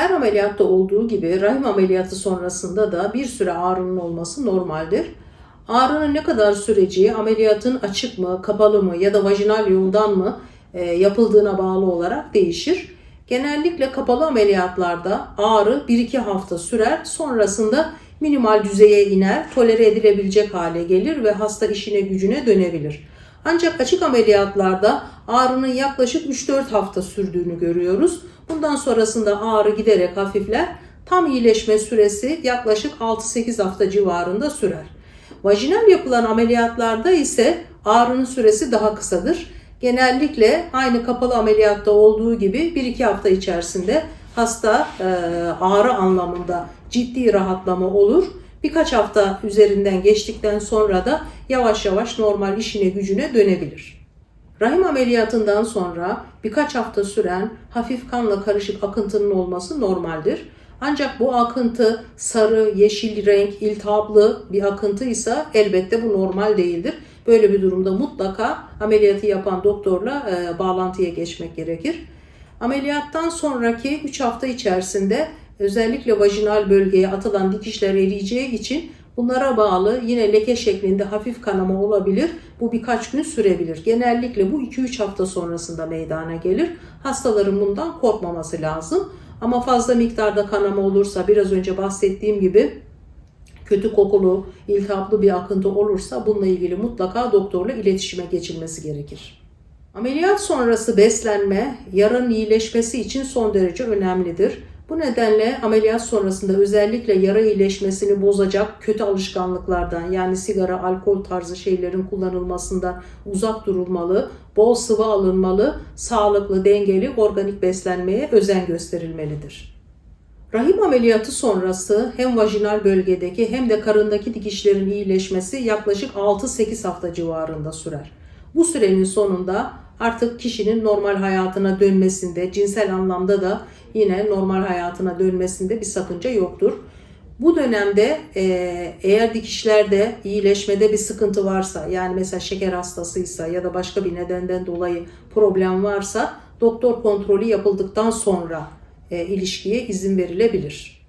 ameliyatta olduğu gibi rahim ameliyatı sonrasında da bir süre ağrının olması normaldir. Ağrının ne kadar süreceği ameliyatın açık mı, kapalı mı ya da vajinal yoldan mı e, yapıldığına bağlı olarak değişir. Genellikle kapalı ameliyatlarda ağrı 1-2 hafta sürer. Sonrasında minimal düzeye iner, tolere edilebilecek hale gelir ve hasta işine gücüne dönebilir. Ancak açık ameliyatlarda ağrının yaklaşık 3-4 hafta sürdüğünü görüyoruz. Bundan sonrasında ağrı giderek hafifler. Tam iyileşme süresi yaklaşık 6-8 hafta civarında sürer. Vajinal yapılan ameliyatlarda ise ağrının süresi daha kısadır. Genellikle aynı kapalı ameliyatta olduğu gibi 1-2 hafta içerisinde hasta ağrı anlamında ciddi rahatlama olur. Birkaç hafta üzerinden geçtikten sonra da yavaş yavaş normal işine gücüne dönebilir. Rahim ameliyatından sonra birkaç hafta süren hafif kanla karışık akıntının olması normaldir. Ancak bu akıntı sarı, yeşil renk, iltihaplı bir akıntı ise elbette bu normal değildir. Böyle bir durumda mutlaka ameliyatı yapan doktorla e, bağlantıya geçmek gerekir. Ameliyattan sonraki 3 hafta içerisinde özellikle vajinal bölgeye atılan dikişler eriyeceği için bunlara bağlı yine leke şeklinde hafif kanama olabilir. Bu birkaç gün sürebilir. Genellikle bu 2-3 hafta sonrasında meydana gelir. Hastaların bundan korkmaması lazım. Ama fazla miktarda kanama olursa biraz önce bahsettiğim gibi kötü kokulu, iltihaplı bir akıntı olursa bununla ilgili mutlaka doktorla iletişime geçilmesi gerekir. Ameliyat sonrası beslenme yaranın iyileşmesi için son derece önemlidir. Bu nedenle ameliyat sonrasında özellikle yara iyileşmesini bozacak kötü alışkanlıklardan yani sigara, alkol tarzı şeylerin kullanılmasından uzak durulmalı, bol sıvı alınmalı, sağlıklı, dengeli, organik beslenmeye özen gösterilmelidir. Rahim ameliyatı sonrası hem vajinal bölgedeki hem de karındaki dikişlerin iyileşmesi yaklaşık 6-8 hafta civarında sürer. Bu sürenin sonunda artık kişinin normal hayatına dönmesinde, cinsel anlamda da yine normal hayatına dönmesinde bir sakınca yoktur. Bu dönemde e, eğer dikişlerde iyileşmede bir sıkıntı varsa yani mesela şeker hastasıysa ya da başka bir nedenden dolayı problem varsa doktor kontrolü yapıldıktan sonra e, ilişkiye izin verilebilir.